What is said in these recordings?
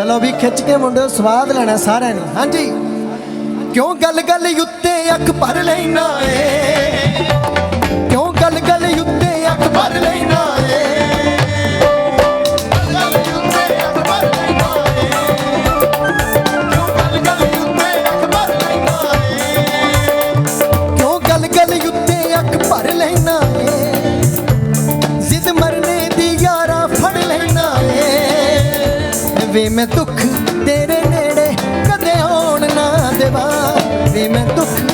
ਚਲੋ ਵੀ ਖਿੱਚ ਕੇ ਮੁੰਡੇ ਸਵਾਦ ਲੈਣਾ ਸਾਰਿਆਂ ਨੇ। ਹਾਂਜੀ। ਕਿਉਂ ਗੱਲ ਗੱਲ ਉੱਤੇ ਅੱਖ ਭਰ ਲੈਣਾ ਏ? ਗੱਲ ਗੱਲ ਕਿਉਂ ਗੱਲ ਗੱਲ ਅੱਖ ਭਰ ਲੈਣਾ ਵੀ ਮੈਂ ਦੁੱਖ ਤੇਰੇ ਨੇੜੇ ਕਦੇ ਹੋਣ ਨਾ ਦੇਵਾ ਵੀ ਮੈਂ ਦੁੱਖ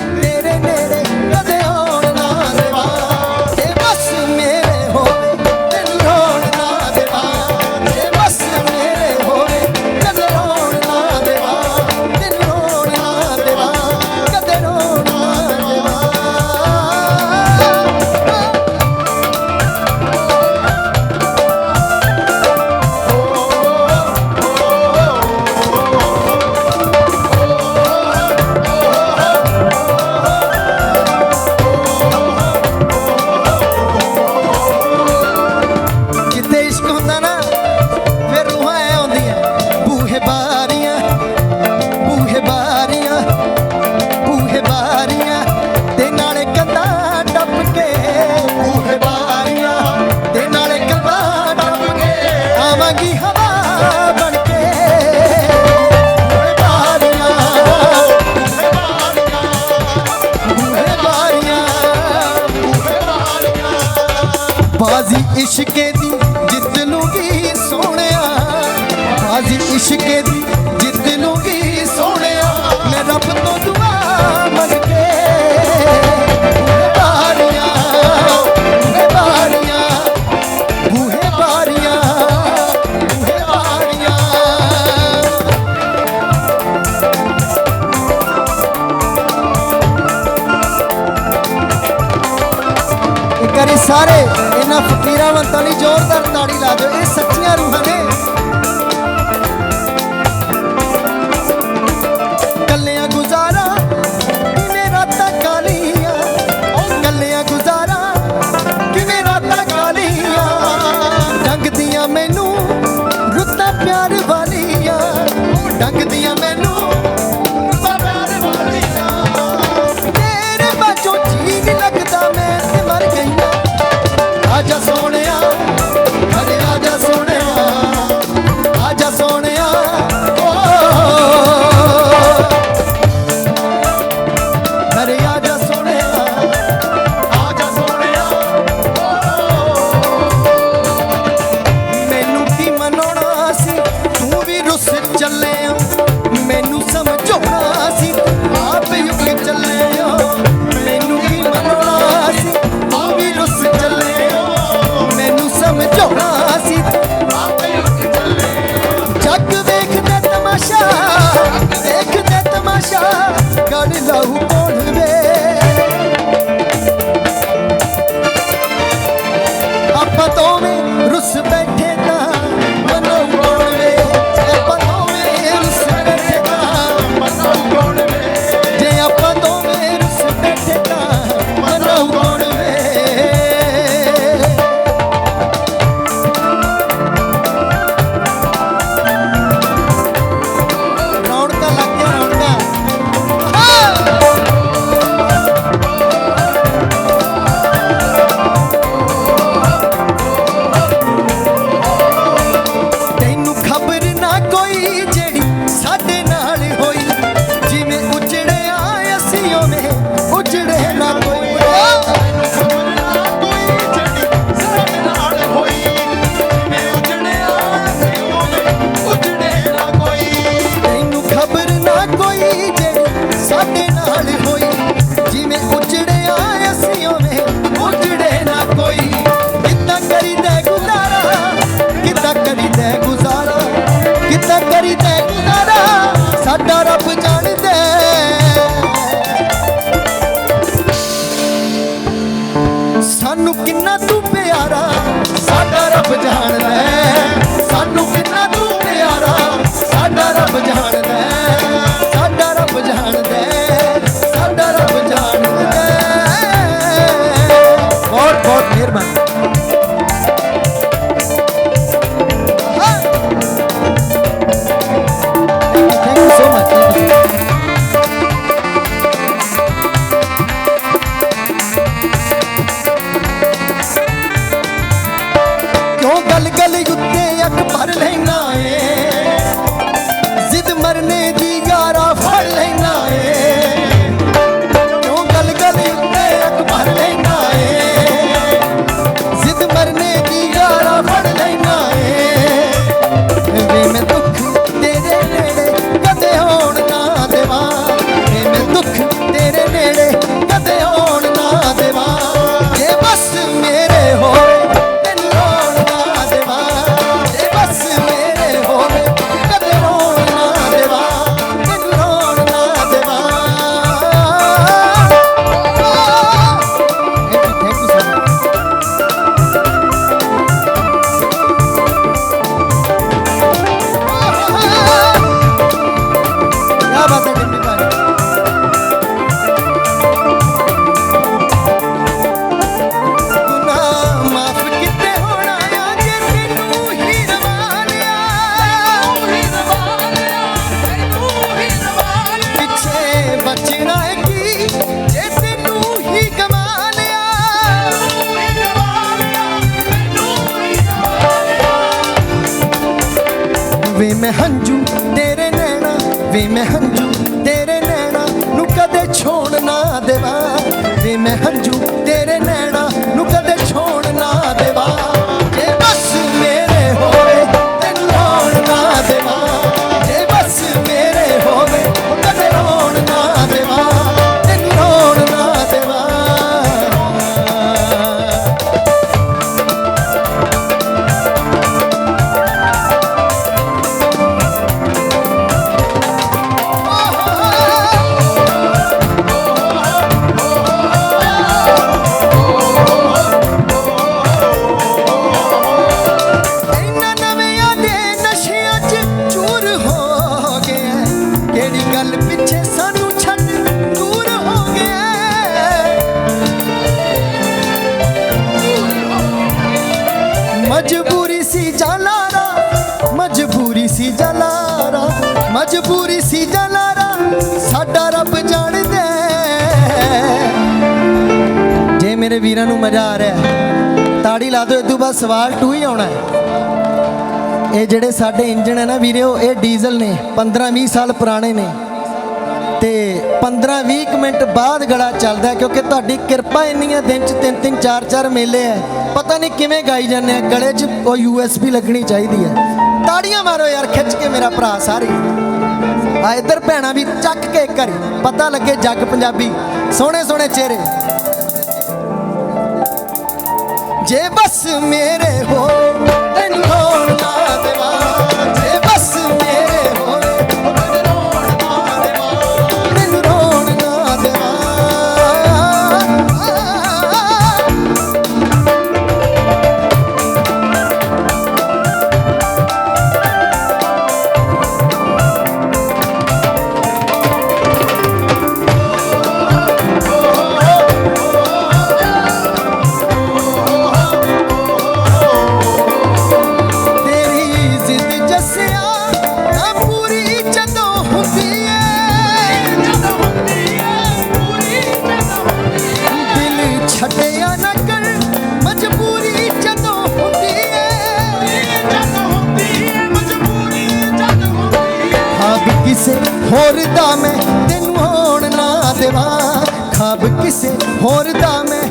ਇਹਨਾਂ ਫਕੀਰਾਂ ਵੰਤਾਂ ਲਈ ਜ਼ੋਰਦਾਰ ਤਾੜੀ ਲਾ ਦਿਓ। ਇਹ ਸੱਚੀਆਂ ਰੂਹਾਂ ਨੇ। ਕੱਲਿਆਂ ਗੁਜ਼ਾਰਾ, ਕਿਵੇਂ ਰਾਤਾਂ ਕਾਲੀਆਂ? ਉਹ ਗੁਜ਼ਾਰਾ, ਕਿਵੇਂ ਰਾਤਾਂ ਕਾਲੀਆਂ? ਡੰਗਦੀਆਂ ਮੈਨੂੰ ਰੁੱਤਾਂ ਪਿਆਰ ਵਾਲੀਆਂ। ਡੰਗਦੀਆਂ ਮੈਨੂੰ தக்குவேக বাড়ি হই জিমে ਵੇ ਮੈਂ ਹੰਝੂ ਤੇਰੇ ਨੈਣਾ, ਵੇ ਮੈਂ ਹੰਝੂ ਤੇਰੇ ਨੈਣਾ, ਨੂੰ ਕਦੇ ਛੋੜ ਨਾ ਦੇਵਾਂ। ਵੇ ਮੈਂ ਹੰਝੂ ਮੇਰੇ ਵੀਰਾਂ ਨੂੰ ਮਜ਼ਾ ਆ ਰਿਹਾ ਤਾੜੀ ਲਾ ਦਿਓ, ਇਦੋਂ ਬਾਅਦ ਸਵਾਲ 2 ਹੀ ਆਉਣਾ ਇਹ ਜਿਹੜੇ ਸਾਡੇ ਇੰਜਣ ਹੈ ਨਾ ਵੀਰਿਓ, ਇਹ ਡੀਜ਼ਲ ਨੇ 15-20 ਸਾਲ ਪੁਰਾਣੇ ਨੇ। ਤੇ 15-20 ਮਿੰਟ ਬਾਅਦ ਗਲਾ ਚੱਲਦਾ ਕਿਉਂਕਿ ਤੁਹਾਡੀ ਕਿਰਪਾ ਇੰਨੀਆਂ ਦਿਨ ਚ ਤਿੰਨ ਤਿੰਨ, ਚਾਰ ਚਾਰ ਮੇਲੇ ਹੈ। ਪਤਾ ਨਹੀਂ ਕਿਵੇਂ ਗਾਈ ਜਾਂਦੇ ਆ, ਗਲੇ 'ਚ ਉਹ ਯੂਐਸਬੀ ਲੱਗਣੀ ਚਾਹੀਦੀ ਹੈ। ਤਾੜੀਆਂ ਮਾਰੋ ਯਾਰ, ਖਿੱਚ ਕੇ ਮੇਰਾ ਭਰਾ ਸਾਰੇ। ਆ ਇੱਧਰ ਭੈਣਾ ਵੀ ਚੱਕ ਕੇ ਘਰੇ ਪਤਾ ਲੱਗੇ ਜੱਗ ਪੰਜਾਬੀ। ਸੋਹਣੇ ਸੋਹਣੇ ਚਿਹਰੇ। ਜੇ ਬਸ ਮੇਰੇ ਹੋ ਹੋਰ ਦਾ ਮੈਂ ਤੈਨੂੰ ਹੋਣ ਨਾ ਦੇਵਾਂ। ਖਾਬ ਕਿਸੇ ਹੋਰ ਦਾ ਮੈਂ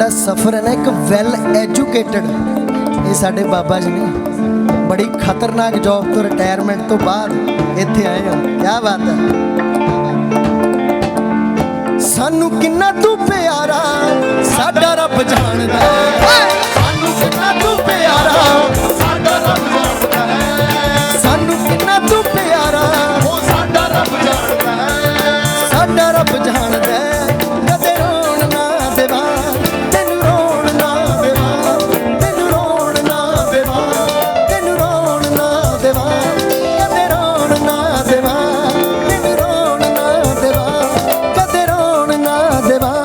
ਸਾਡਾ ਸਫ਼ਰ ਹੈ ਨਾ ਇੱਕ ਵੈਲ ਐਜੂਕੇਟਡ ਇਹ ਸਾਡੇ ਬਾਬਾ ਜੀ ਨੇ ਬੜੀ ਖਤਰਨਾਕ ਜੌਬ ਤੋਂ ਰਿਟਾਇਰਮੈਂਟ ਤੋਂ ਬਾਅਦ ਇੱਥੇ ਆਏ ਹੋ। ਕੀ ਬਾਤ ਹੈ। ਸਾਨੂੰ ਕਿੰਨਾ ਤੂੰ ਪਿਆਰਾ, ਸਾਡਾ ਰੱਬ ਜਾਣਦਾ। ਸਾਨੂੰ ਕਿੰਨਾ ਤੂੰ ਪਿਆਰਾ